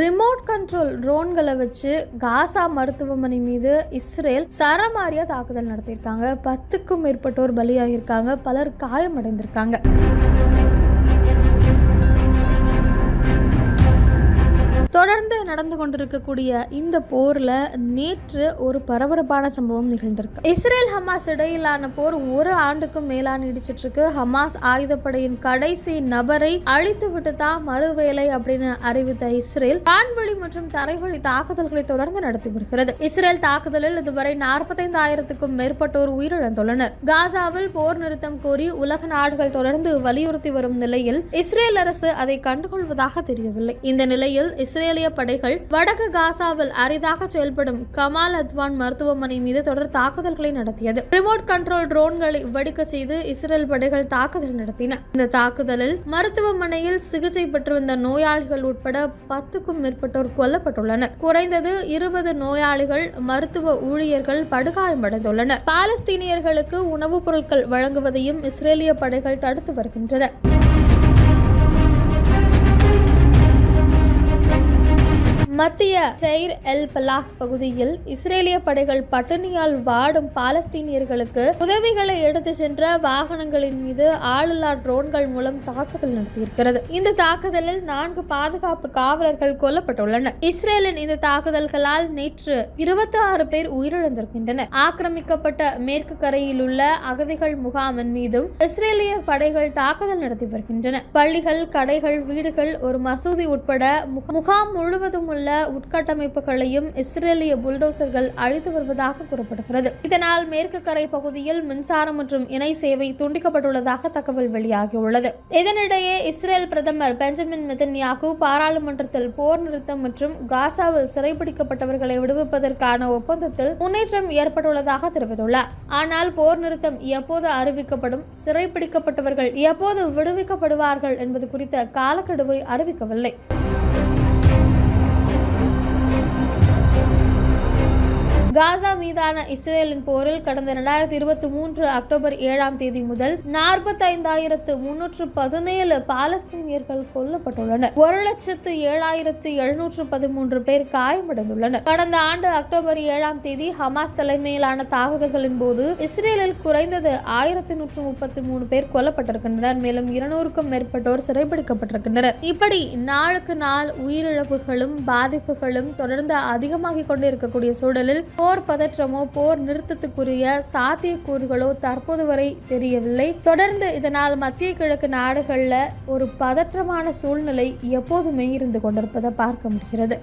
Remote control ட்ரோன்களை வச்சு காசா மருத்துவமனை மீது இஸ்ரேல் சரமாரியாக தாக்குதல் நடத்தியிருக்காங்க. பத்துக்கும் மேற்பட்டோர் பலியாகியிருக்காங்க. பலர் காயமடைந்திருக்காங்க. தொடர்ந்து நடந்து கொண்டிருக்கக்கூடிய இந்த போர்ல நேற்று ஒரு பரபரப்பான சம்பவம் நிகழ்ந்திருக்கு. இஸ்ரேல் ஹமாஸ் இடையிலான போர் ஒரு ஆண்டுக்கும் மேலா நீடிச்சிட்டு இருக்கு ஹமாஸ் ஆயுதப்படையின் கடைசி நபரை அழித்து விட்டு தான் மறுவேலை அப்படின்னு அறிவித்த இஸ்ரேல் வான்வழி மற்றும் தரைவழி தாக்குதல்களை தொடர்ந்து நடத்தி வருகிறது. இஸ்ரேல் தாக்குதலில் இதுவரை நாற்பத்தைந்து ஆயிரத்துக்கும் மேற்பட்டோர் உயிரிழந்துள்ளனர். காசாவில் போர் நிறுத்தம் கோரி உலக நாடுகள் தொடர்ந்து வலியுறுத்தி வரும் நிலையில் இஸ்ரேல் அரசு அதை கண்டுகொள்வதாக தெரியவில்லை. இந்த நிலையில் இஸ்ரேல் இஸ்ரேலிய படைகள் வடக்கு காசாவில் அரிதாக செயல்படும் கமால் அத்வான் மருத்துவமனை மீது தொடர் தாக்குதல்களை நடத்தியது. ரிமோட் கண்ட்ரோல் ட்ரோன்களை வெடிக்க செய்து இஸ்ரேல் படைகள் தாக்குதல் நடத்தின. இந்த தாக்குதலில் மருத்துவமனையில் சிகிச்சை பெற்று வந்த நோயாளிகள் உட்பட பத்துக்கும் மேற்பட்டோர் கொல்லப்பட்டுள்ளனர். குறைந்தது இருபது நோயாளிகள் மருத்துவ ஊழியர்கள் படுகாயமடைந்துள்ளனர். பாலஸ்தீனியர்களுக்கு உணவுப் பொருட்கள் வழங்குவதையும் இஸ்ரேலிய படைகள் தடுத்து வருகின்றன. மத்திய டெய்ர் எல் பலாக் பகுதியில் இஸ்ரேலிய படைகள் பட்டினியால் வாடும் பாலஸ்தீனியர்களுக்கு உதவிகளை எடுத்து சென்ற வாகனங்களின் மீது ஆளில்லா ட்ரோன்கள் மூலம் தாக்குதல் நடத்தியிருக்கிறது. இந்த தாக்குதலில் நான்கு பாதுகாப்பு காவலர்கள் கொல்லப்பட்டுள்ளனர். இஸ்ரேலின் இந்த தாக்குதல்களால் நேற்று இருபத்தி ஆறு பேர் உயிரிழந்திருக்கின்றனர். ஆக்கிரமிக்கப்பட்ட மேற்கு கரையில் உள்ள அகதிகள் முகாமின் மீதும் இஸ்ரேலிய படைகள் தாக்குதல் நடத்தி வருகின்றன. பள்ளிகள் கடைகள் வீடுகள் ஒரு மசூதி உட்பட முகாம் முழுவதும் உள்ள உட்கட்டமைப்புகளையும் இஸ்ரேலிய புல்டோசர்கள் அழித்து வருவதாக கூறப்படுகிறது. இதனால் மேற்கு கரை பகுதியில் மின்சாரம் மற்றும் இணை சேவை துண்டிக்கப்பட்டுள்ளதாக தகவல் வெளியாகியுள்ளது. இதனிடையே இஸ்ரேல் பிரதமர் பெஞ்சமின் மெதன்யாகு பாராளுமன்றத்தில் போர் நிறுத்தம் மற்றும் காசாவில் சிறைபிடிக்கப்பட்டவர்களை விடுவிப்பதற்கான ஒப்பந்தத்தில் முன்னேற்றம் ஏற்பட்டுள்ளதாக தெரிவித்துள்ளார். ஆனால் போர் நிறுத்தம் எப்போது அறிவிக்கப்படும் சிறைபிடிக்கப்பட்டவர்கள் எப்போது விடுவிக்கப்படுவார்கள் என்பது குறித்த காலக்கெடுவை அறிவிக்கவில்லை. காசா மீதான இஸ்ரேலின் போரில் கடந்த இரண்டாயிரத்தி இருபத்தி மூன்று அக்டோபர் ஏழாம் தேதி முதல் நாற்பத்தைந்தாயிரத்து முன்னூற்று பதினேழு பாலஸ்தீனியர்கள் கொல்லப்பட்டுள்ளனர். ஒரு லட்சத்து ஏழாயிரத்து எழுநூற்று பதிமூன்று பேர் காயமடைந்துள்ளனர். கடந்த ஆண்டு அக்டோபர் ஏழாம் தேதி ஹமாஸ் தலைமையிலான தாக்குதல்களின் போது இஸ்ரேலில் குறைந்தது ஆயிரத்தி நூற்று முப்பத்தி மூணு பேர் கொல்லப்பட்டிருக்கின்றனர். மேலும் இருநூறுக்கும் மேற்பட்டோர் சிறைபிடிக்கப்பட்டிருக்கின்றனர். இப்படி நாளுக்கு நாள் உயிரிழப்புகளும் பாதிப்புகளும் தொடர்ந்து அதிகமாகிக் கொண்டிருக்கக்கூடிய சூழலில் போர் போர் பதற்றமோ போர் நிறுத்தத்துக்குரிய சாத்தியக்கூறுகளோ தற்போது வரை தெரியவில்லை. தொடர்ந்து இதனால் மத்திய கிழக்கு நாடுகளில் ஒரு பதற்றமான சூழ்நிலை எப்போதுமே இருந்து கொண்டிருப்பதை பார்க்க முடிகிறது.